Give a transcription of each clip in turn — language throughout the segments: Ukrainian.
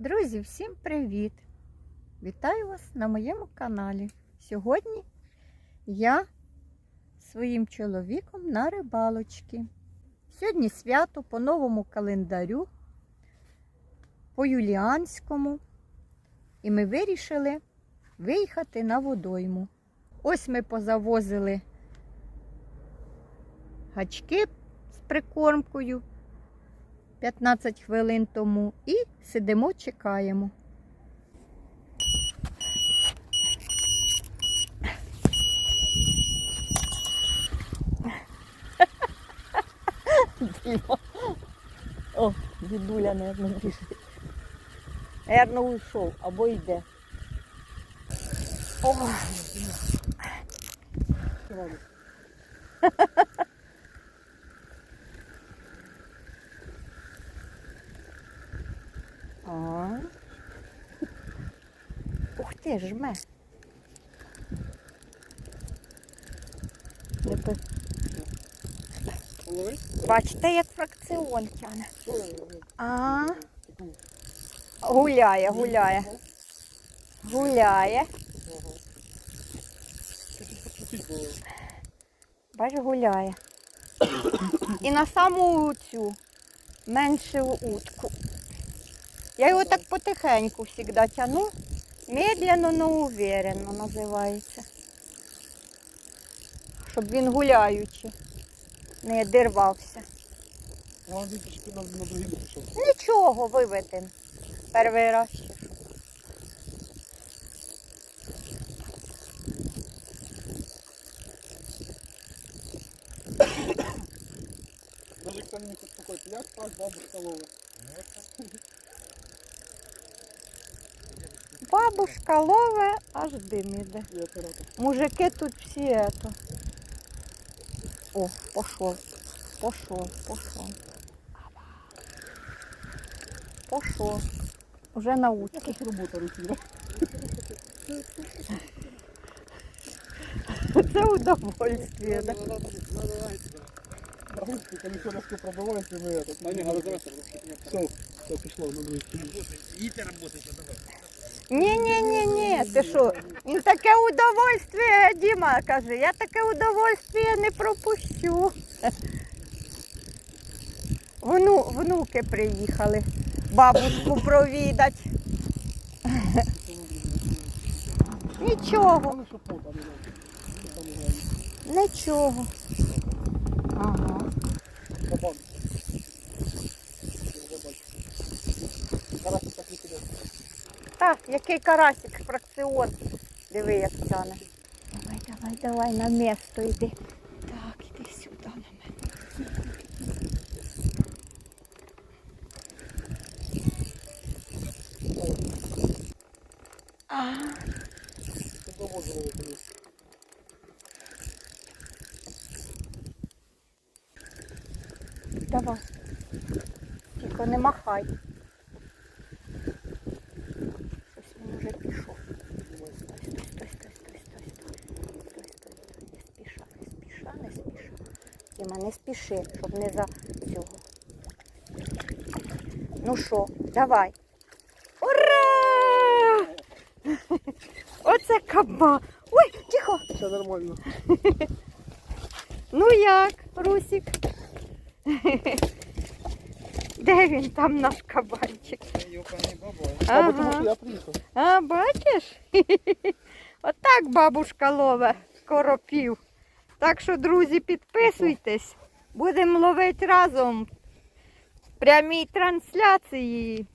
Друзі, всім привіт! Вітаю вас на моєму каналі. Сьогодні я своїм чоловіком на рибалочці. Сьогодні свято по новому календарю, по юліанському. І ми вирішили виїхати на водойму. Ось ми позавозили гачки з прикормкою. 15 хвилин тому і сидимо, чекаємо. О, дідуля, наверное, біжить. Наверно, уйшов або йде. О, А. Ух ти, жме. Бачите, як фракціон тяне. А. Гуляє, гуляє. Гуляє. Бач, гуляє. І на саму цю меншу утку. Я його так потихеньку завжди тяну. Медленно, но уверенно називається. Щоб він гуляючи не дирвався. А він на, другий пішов. Нічого виведемо. Перший раз ще. Даже кто-нибудь успокоится. Я так, бабушка Лова. Бабушка лове, аж дим іде. И оператор. Мужики тут всі это. О, пошел. Пошел, пошел. Пошел. Уже на утки. Это работа рутина. Це удовольствие, да? На русский колесо резко пробивається, ми этот. А не, надо зараз. Все, все, пішло на другий бік. Идите работать, давай. Ні-ні-ні-ні, ти що? Він таке удовольствие, Діма каже, я таке удовольствие не пропущу. Вну, внуки приїхали бабушку провідать. Нічого, Главное, що пота не надо. Це саме головне. нічого. Ага. Кабан. Я вже бачу. Карасик так не піде. Який карасик, фракціон. Диви, як тяне. Давай, давай, давай, на місто йди. Так, іди сюди на мене. А, давай. Тільки не махай. Тіма, не спіши, щоб не за цього. Ну що, давай. Ура! Оце каба. Ой, тихо. Все нормально. Ну як, Русик? Де він там наш кабанчик? Тому що Ага. я приїхав. А, бачиш? Отак бабушка лове коропів. Так що, друзі, підписуйтесь. Будемо ловити разом в прямій трансляції.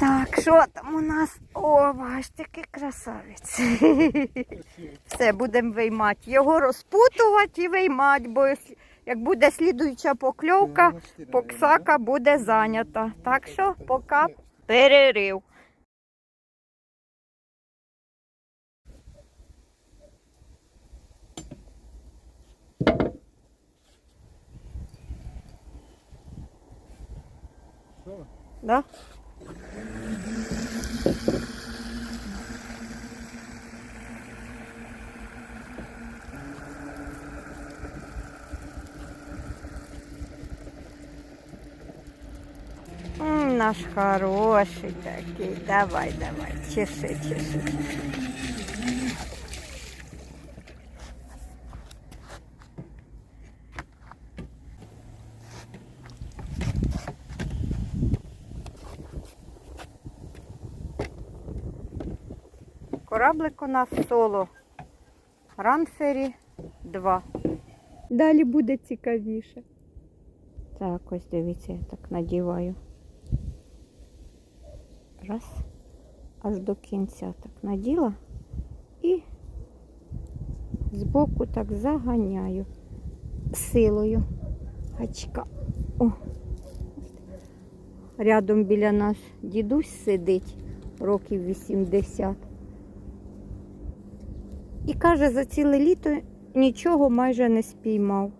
Так, що там у нас? О, бачите, який красавець. Все, будемо виймати. Його розпутувати і виймати, бо як буде слідуюча покльовка, Поксака буде зайнята. Так що поки перерив. Да? Наш хороший такий. Давай, давай, чеши, чеши. Кораблик у нас соло. Ранфері 2. Далі буде цікавіше. Так, ось дивіться, я так надіваю. Раз. Аж до кінця так наділа і збоку так заганяю силою. Гачка. О. Рядом біля нас дідусь сидить років 80. І каже, за ціле літо нічого майже не спіймав.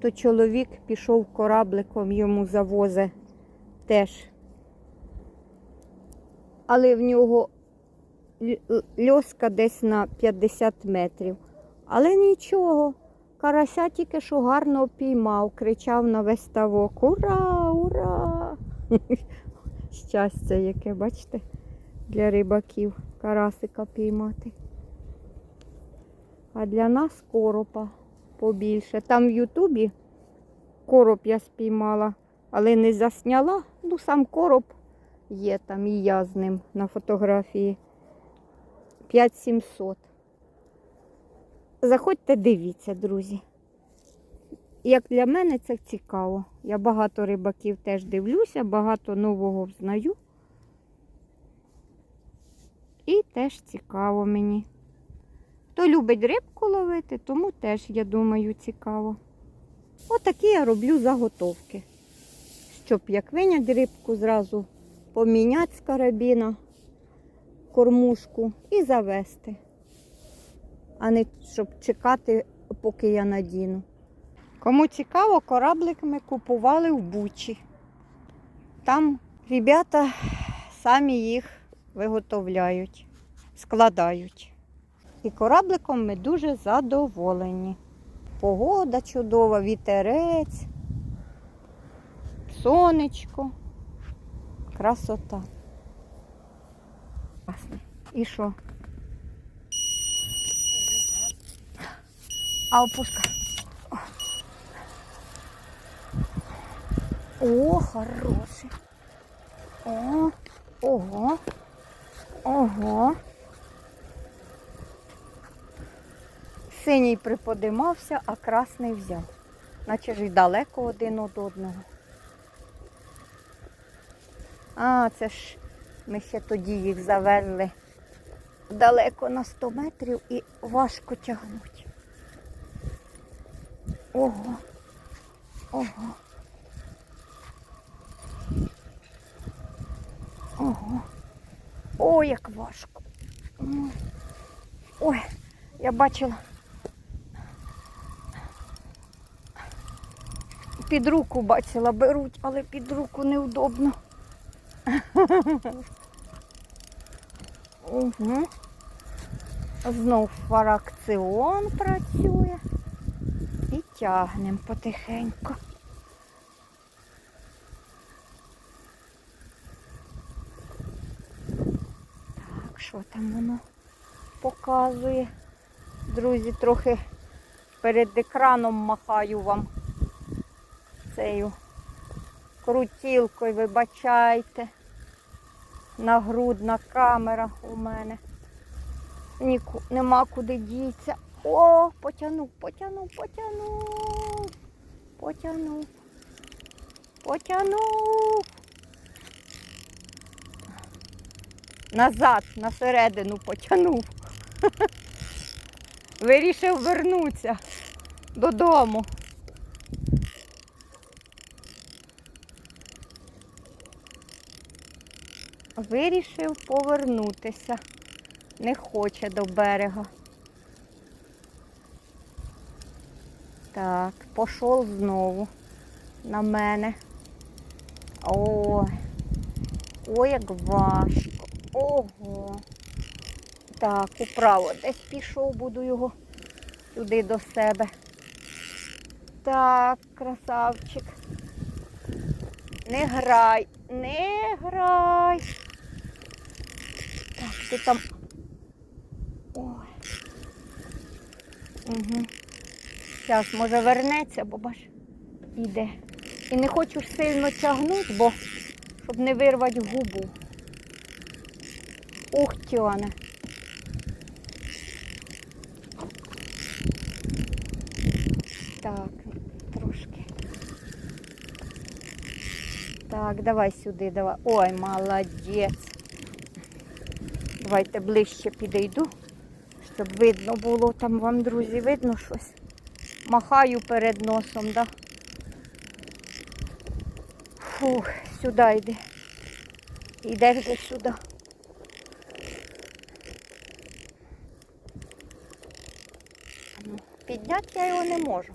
То чоловік пішов корабликом, йому завозе теж. Але в нього льоска десь на 50 метрів. Але нічого. Карася тільки що гарно піймав, кричав на весь ставок. Ура, ура! Щастя яке, бачите, для рибаків карасика піймати. А для нас коропа побільше. Там в Ютубі короб я спіймала, але не засняла. Ну, сам короб є там і я з ним на фотографії. 5700. Заходьте, дивіться, друзі. Як для мене це цікаво. Я багато рибаків теж дивлюся, багато нового взнаю. І теж цікаво мені. Хто любить рибку ловити, тому теж, я думаю, цікаво. Отакі я роблю заготовки. Щоб як винять рибку, зразу поміняти з карабіна кормушку і завести. А не щоб чекати, поки я надіну. Кому цікаво, кораблик ми купували в Бучі. Там ребята самі їх виготовляють, складають. І корабликом ми дуже задоволені. Погода чудова, вітерець, сонечко, красота. Класно. І що? А опуска. О, хороший. О, ого. Ого. Синій приподимався, а красний взяв. Наче ж й далеко один від одного. А, це ж ми ще тоді їх завезли далеко на 100 метрів і важко тягнуть. Ого. Ого. Ого. Ой, як важко. Ой, я бачила. Під руку бачила, беруть, але під руку неудобно. Угу. Знов фракціон працює. І тягнемо потихеньку. Так, що там воно показує? Друзі, трохи перед екраном махаю вам цією крутілкою, вибачайте. Нагрудна камера у мене. Ніку, нема куди діться. О, потягнув, потягнув, потягнув. Потягнув. Потягнув. Назад, на середину потягнув. Вирішив вернутися додому. Вирішив повернутися. Не хоче до берега. Так, пішов знову на мене. Ой, ой, як важко. Ого. Так, управо десь пішов, буду його туди до себе. Так, красавчик. Не грай, не грай. Ти там. Ой. Угу. Зараз, може, вернеться, бо бач, іде. І не хочу сильно тягнути, бо щоб не вирвати губу. Ух, тяне. Так, трошки. Так, давай сюди, давай. Ой, молодець. Давайте ближче підійду, щоб видно було там вам, друзі, видно щось. Махаю перед носом, да? Фух, сюди йди. Йде вже сюди. Ну, Підняти я його не можу.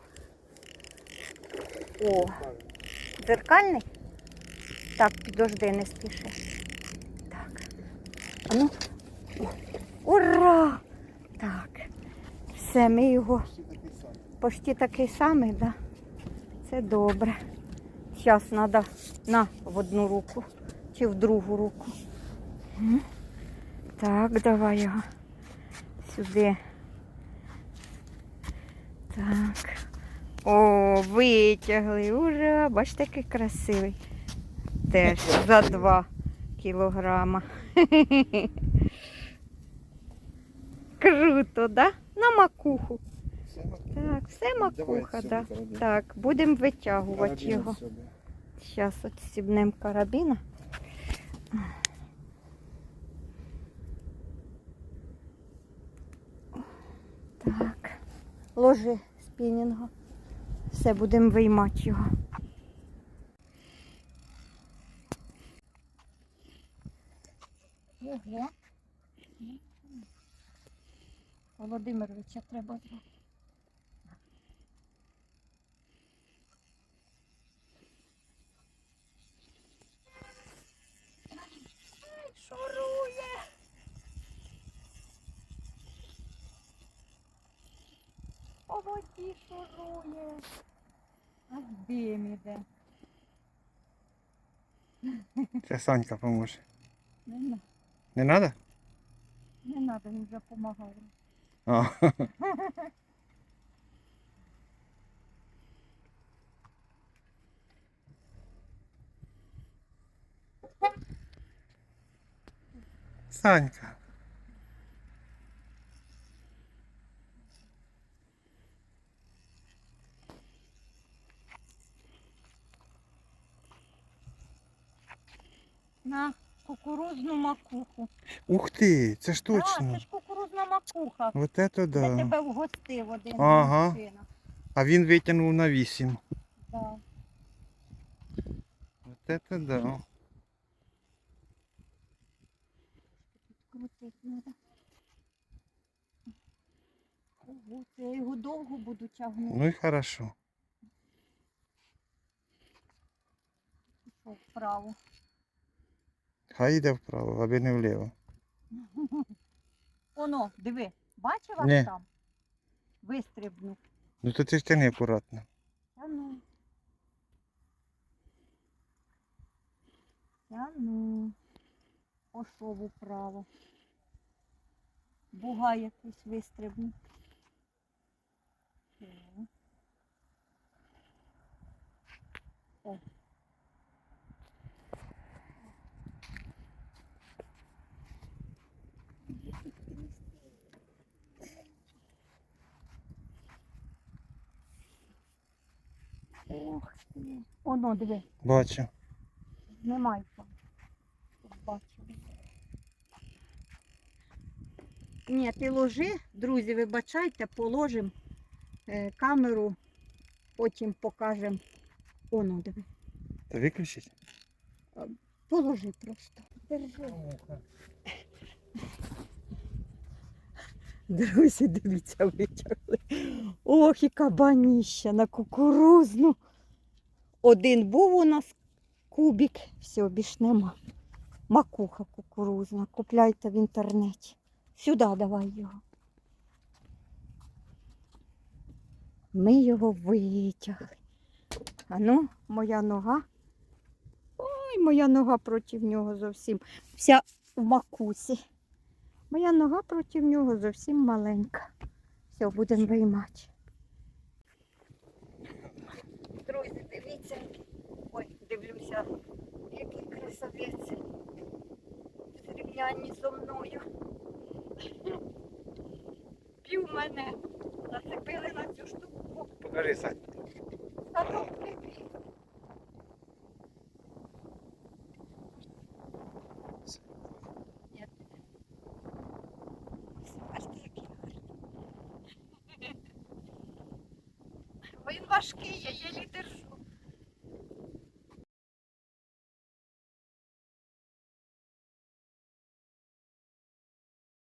О, дзеркальний? Так, підожди, не спіши. Так. А ну. Ура! Так. Все, ми його почти такий самий, да? Це добре. Зараз треба на в одну руку чи в другу руку. Так, давай його сюди. Так. О, витягли. Ура! Бачите, який красивий. Теж за 2 кілограма. Круто, да? На макуху. Так, все макуха, да. Так, будемо витягувати його. Зараз от сібнемо карабіна. Так, ложи спінінга. Все, будемо виймати його. Ого. Володимировича треба зробити. Ай, шурує. По воді шурує. Аж дим іде. Це Санька поможе. Не, на- Не треба? не треба, він вже допомагає. А. Санька. На кукурузну макуху. Ух ти, це ж А, це точно. ж Вот это Я да. тебе вгостив один Ага. мужчина. А він витягнув на 8. Да. Вот это да. Треба. Ого, це я його довго буду тягнути. Ну і хорошо. Пішов вправо. Хай йде вправо, аби не вліво. Оно, диви, бачила Ні. там? Вистрибнув. Ну то ти ж тяни акуратно. Та ну. Та ну. Пішов управо. Буга якусь вистрибнув. О. Ох ти. Оно, диви. Бачу. Немає там. Бачу. Ні, ти ложи, друзі, вибачайте, положимо е, камеру, потім покажемо. Оно, диви. Та виключить? Положи просто. Держи. Друзі, дивіться, витягли. Ох, і кабаніща на кукурузну. Один був у нас кубик, все, більш нема. Макуха кукурузна. Купляйте в інтернеті. Сюди давай його. Ми його витягли. А ну, моя нога. Ой, моя нога проти нього зовсім. Вся в макусі. Моя нога проти нього зовсім маленька. Все, будемо виймати. Друзі, дивіться. Ой, дивлюся, який красавець. В зрівнянні зо мною. Пів мене нацепили на цю штуку. Покажи, Сань. Садок прибіг.